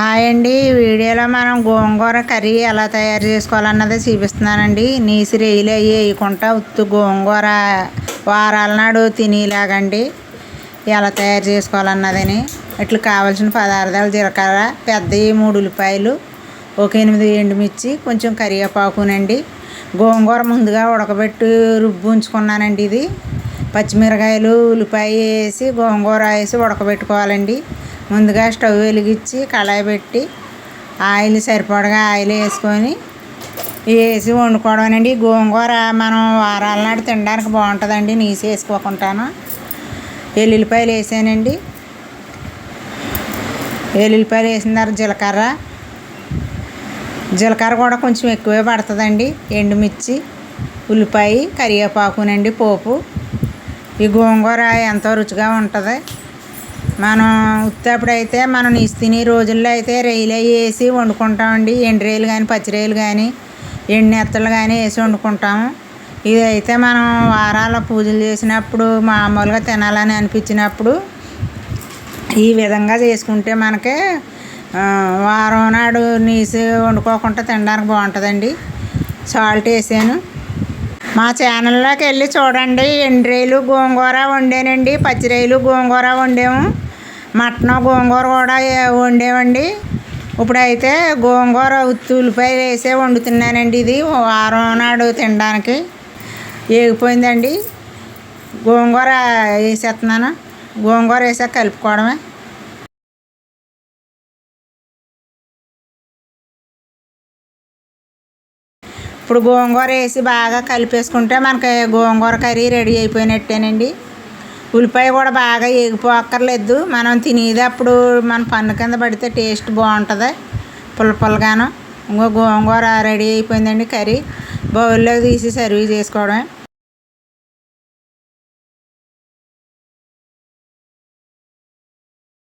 Hi అండి. ఈ వీడియోలో మనం గోంగూర కర్రీ ఎలా తయారు చేసుకోవాలన్నది చూపిస్తున్నానండి. నీసి రేయిలు అవి వేయకుండా ఉత్తు గోంగూర వారాల నాడు తినేలాగండి. ఎలా తయారు చేసుకోవాలన్నదని. ఇట్లా కావాల్సిన పదార్థాలు జీలకర్ర పెద్దవి మూడు ఉల్లిపాయలు ఒక ఎనిమిది ఎండుమిర్చి కొంచెం కరివేపాకునండి. గోంగూర ముందుగా ఉడకబెట్టి రుబ్బు ఉంచుకున్నానండి ఇది. పచ్చిమిరకాయలు ఉల్లిపాయ వేసి గోంగూర వేసి ఉడకబెట్టుకోవాలండి. ముందుగా స్టవ్ వెలిగించి కళాయి పెట్టి ఆయిల్ సరిపడగా ఆయిల్ వేసుకొని వేసి వండుకోవడం అండి గోంగూర మనం వారాల నాడు తినడానికి బాగుంటుందండి. నీసి వేసుకోకుండాను. వెల్లుల్లిపాయలు వేసానండి. వెల్లుల్లిపాయలు వేసిన తర్వాత జీలకర్ర. జీలకర్ర కూడా కొంచెం ఎక్కువే పడుతుందండి. ఎండుమిర్చి ఉల్లిపాయ కరివేపాకునండి పోపు. ఈ గోంగూర ఎంతో రుచిగా ఉంటుంది. మనం ఉత్తప్పుడు అయితే మనం నీసు రోజుల్లో అయితే రైలు అవి వేసి వండుకుంటామండి. ఎండు కానీ పచ్చి రొయ్యలు కానీ ఎండు నెత్తలు కానీ వేసి వండుకుంటాము. ఇది అయితే మనం వారాల పూజలు చేసినప్పుడు మామూలుగా తినాలని అనిపించినప్పుడు ఈ విధంగా చేసుకుంటే మనకి వారం నాడు నీసు వండుకోకుండా తినడానికి బాగుంటుందండి. సాల్ట్ వేసాను. మా ఛానల్లోకి వెళ్ళి చూడండి. ఎండ్రేలు గోంగూర వండానండి. పచ్చిరేలు గోంగూర వండాము. మటన్ గోంగూర కూడా వండామండి. ఇప్పుడైతే గోంగూర ఉత్తి ఉల్లిపాయలు వేసే వండుతున్నానండి ఇది. వారం నాడు తినడానికి ఏగిపోయిందండి. గోంగూర వేసేస్తున్నాను. గోంగూర వేసాక కలుపుకోవడమే. ఇప్పుడు గోంగూర వేసి బాగా కలిపేసుకుంటే మనకి గోంగూర కర్రీ రెడీ అయిపోయినట్టేనండి. ఉల్లిపాయ కూడా బాగా ఎగిపోక్కర్లేదు మనం తినేది అప్పుడు మన పన్ను కింద పడితే టేస్ట్ బాగుంటుంది. పుల్ల పుల్లగాను. ఇంకో గోంగూర రెడీ అయిపోయిందండి కర్రీ. బౌల్లో తీసి సర్వ్ చేసుకోవడమే.